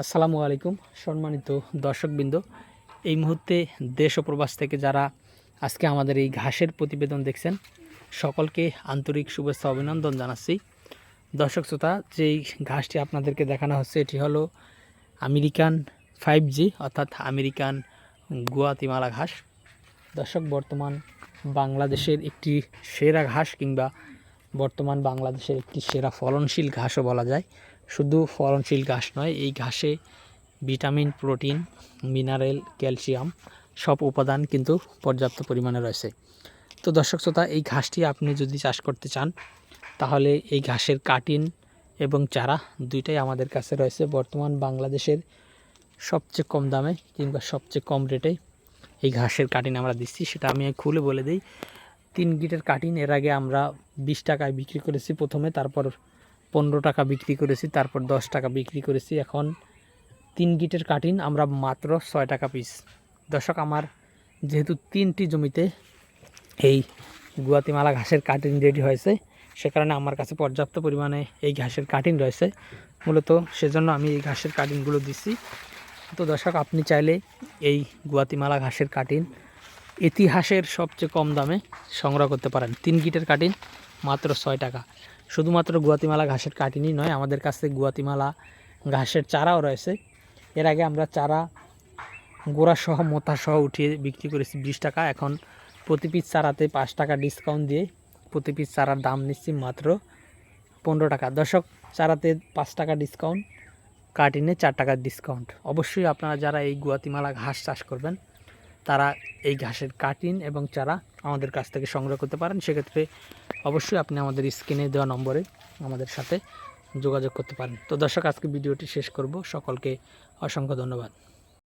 আসসালামু আলাইকুম, সম্মানিত দর্শকবৃন্দ। এই মুহূর্তে দেশ ও প্রবাস থেকে যারা আজকে আমাদের এই ঘাসের প্রতিবেদন দেখছেন, সকলকে আন্তরিক শুভেচ্ছা, অভিনন্দন জানাচ্ছি। দর্শক শ্রোতা, যেই ঘাসটি আপনাদেরকে দেখানো হচ্ছে, এটি হলো আমেরিকান ফাইভ জি, অর্থাৎ আমেরিকান গুয়াতিমালা ঘাস। দর্শক, বর্তমান বাংলাদেশের একটি সেরা ঘাস কিংবা বর্তমান বাংলাদেশের একটি সেরা ফলনশীল ঘাসও বলা যায়। শুধু ফলনশীল ঘাস নয়, এই ঘাসে ভিটামিন, প্রোটিন, মিনারেল, ক্যালসিয়াম সব উপাদান কিন্তু পর্যাপ্ত পরিমাণে রয়েছে। তো দর্শক শ্রোতা, এই ঘাসটি আপনি যদি চাষ করতে চান, তাহলে এই ঘাসের কাটিন এবং চারা দুইটাই আমাদের কাছে রয়েছে। বর্তমান বাংলাদেশের সবচেয়ে কম দামে কিংবা সবচেয়ে কম রেটে এই ঘাসের কাটিন আমরা দিচ্ছি। সেটা আমি খুলে বলে দিই। তিন গিটের কাটিন, এর আগে আমরা বিশ টাকায় বিক্রি করেছি প্রথমে, তারপর পনেরো টাকা বিক্রি করেছি, তারপর দশ টাকা বিক্রি করেছি। এখন তিন গিটের কাটিন আমরা মাত্র ছয় টাকা পিস দর্শক, আমার যেহেতু তিনটি জমিতে এই গুয়াতিমালা ঘাসের কাটিন রেডি হয়েছে, সে কারণে আমার কাছে পর্যাপ্ত পরিমাণে এই ঘাসের কাটিন রয়েছে। মূলত সেজন্য আমি এই ঘাসের কাটিনগুলো দিচ্ছি তো দর্শক, আপনি চাইলে এই গুয়াতিমালা ঘাসের কাটিন ইতিহাসের সবচেয়ে কম দামে সংগ্রহ করতে পারেন। তিন গিটের কাটিন মাত্র ছয় টাকা। শুধুমাত্র গুয়াতিমালা ঘাসের কাটিনই নয়, আমাদের কাছে গুয়াতিমালা ঘাসের চারাও রয়েছে। এর আগে আমরা চারা গোড়াসহ মোতাসহ উঠিয়ে বিক্রি করেছি বিশ টাকা। এখন প্রতি পিস চারাতে পাঁচ টাকা ডিসকাউন্ট দিয়ে প্রতি পিস চারার দাম নিচ্ছি মাত্র পনেরো টাকা। দর্শক, চারাতে পাঁচ টাকা ডিসকাউন্ট কাটিনে চার টাকার ডিসকাউন্ট অবশ্যই আপনারা যারা এই গুয়াতিমালা ঘাস চাষ করবেন, তারা এই ঘাসের কাটিন এবং চারা আমাদের কাছ থেকে সংগ্রহ করতে পারেন। সেক্ষেত্রে অবশ্যই আপনি আমাদের স্ক্রিনে দেওয়া নম্বরে আমাদের সাথে যোগাযোগ করতে পারেন। তো দর্শক, আজকে ভিডিওটি শেষ করব। সকলকে অসংখ্য ধন্যবাদ।